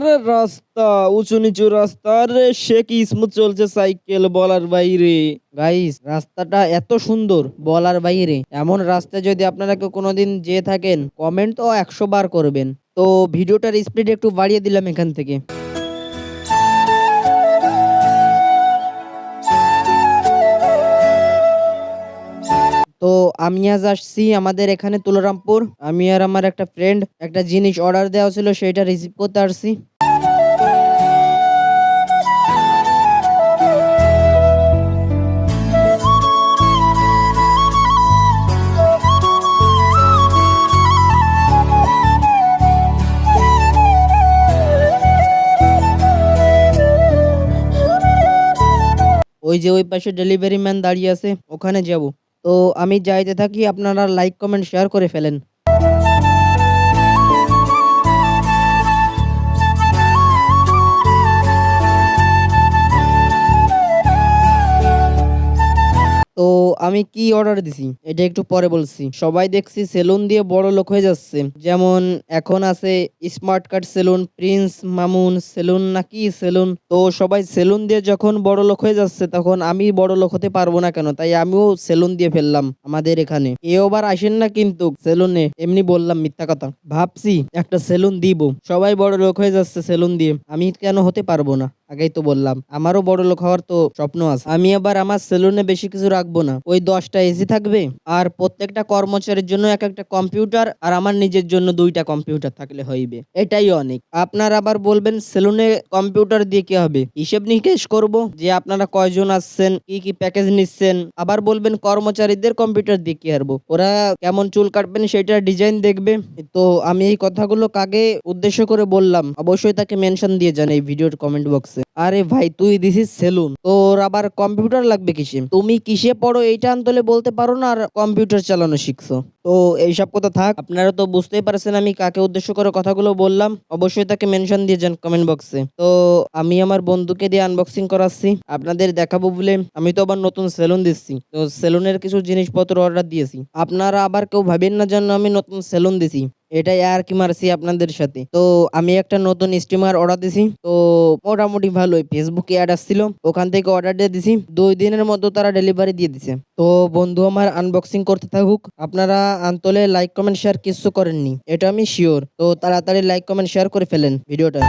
আরে রাস্তা, উঁচু নিচু রাস্তা আরে সে কি স্মুথ চলছে সাইকেল বলার বাইরে? গাইস রাস্তাটা এত সুন্দর বলার বাইরে। এমন রাস্তা যদি আপনারা কেউ কোনোদিন যেয়ে থাকেন কমেন্ট তো একশো বার করবেন। তো ভিডিওটার স্পিড একটু বাড়িয়ে দিলাম এখান থেকে। তো আমি আজ আসছি আমাদের এখানে তুলারামপুর। আমি আর আমার একটা ফ্রেন্ড একটা জিনিস অর্ডার দেওয়া ছিল সেটা রিসিভ করতে আসছি। ওই যে ওই পাশে ডেলিভারি ম্যান দাঁড়িয়ে আছে, ওখানে যাব। তো আমি যাইতে থাকি আপনারা লাইক কমেন্ট শেয়ার করে ফেলেন। আমি কি অর্ডার দিছি? এটা একটু পরে বলছি। সবাই দেখছি সেলুন দিয়ে বড় লোক হয়ে যাচ্ছে। যেমন এখন আছে smart card saloon Prince Mamun, saloon নাকি সেলুন। তো সবাই সেলুন দিয়ে যখন বড় লোক হয়ে যাচ্ছে, তখন আমি বড় লোক হতে পারব না কেন? তাই আমিও সেলুন দিয়ে ফেললাম আমাদের এখানে। আবার আসেন না কিন্তু সেলুনে। এমনি বললাম মিথ্যা কথা। ভাবছি একটা সেলুন দিব। সবাই বড় লোক হয়ে যাচ্ছে সেলুন দিয়ে। আমি কেন হতে পারব না? আগেই তো বললাম, আমারও বড় লোক হওয়ার তো স্বপ্ন আছে। আমি আবার আমার সেলুনে বেশি কিছু রাখব না। ওই দশটা এসি থাকবে আর প্রত্যেকটা কর্মচারীর জন্য এক একটা কম্পিউটার আর আমার নিজের জন্য দুইটা কম্পিউটার থাকলে হইবে। এটাই অনেক। আপনারা আবার বলবেন, সেলুনে কম্পিউটার দিয়ে কি হবে? হিসেব নিকেশ করব যে আপনারা কয়জন আসছেন, কি কি প্যাকেজ নিচ্ছেন। আবার বলবেন, কর্মচারীদের কম্পিউটার দিয়ে কি হারবো? ওরা কেমন চুল কাটবেন সেটা ডিজাইন দেখবে। তো আমি এই কথাগুলো কাকে উদ্দেশ্য করে বললাম। অবশ্যই তাকে মেনশন দিয়ে যান এই ভিডিওর কমেন্ট বক্সে আরে ভাই, তুই দিছিস সেলুন তোর আবার কম্পিউটার লাগবে কিসে? তুমি কিসে পড়ো এইটা আন্তলে বলতে পারো না আর কম্পিউটার চালানো শিখছো। তো এইসব কথা থাক, আপনারা তো বুঝতেই পারছেন আমি কাকে উদ্দেশ্য করে কথাগুলো বললাম। অবশ্যই তাকে মেনশন দিয়ে যান কমেন্ট বক্সে তো আমি আমার বন্ধুকে দিয়ে আনবক্সিং করাচ্ছি, আপনাদের দেখাবো বলে। আমি তো আবার নতুন সেলুন দিচ্ছি, তো সেলুনের কিছু জিনিসপত্র অর্ডার দিয়েছি। আপনারা আবার কেউ ভাবেন না যেন আমি নতুন সেলুন দিছি। এটাই আর কি মারছি আপনাদের সাথে। তো আমি একটা নতুন স্টিমার অর্ডার দিছি। তো মোটামুটি ভালোই ফেসবুকে অ্যাড আসছিল। ওখান থেকে অর্ডার দিয়ে দিছি। দুই দিনের মতো তারা ডেলিভারি দিয়ে দিছে। তো বন্ধু আমার আনবক্সিং করতে থাকুক। আপনারা আন্তলে লাইক কমেন্ট শেয়ার কিছু করেননি। এটা আমি শিওর তো তাড়াতাড়ি লাইক কমেন্ট শেয়ার করে ফেলেন ভিডিওটা।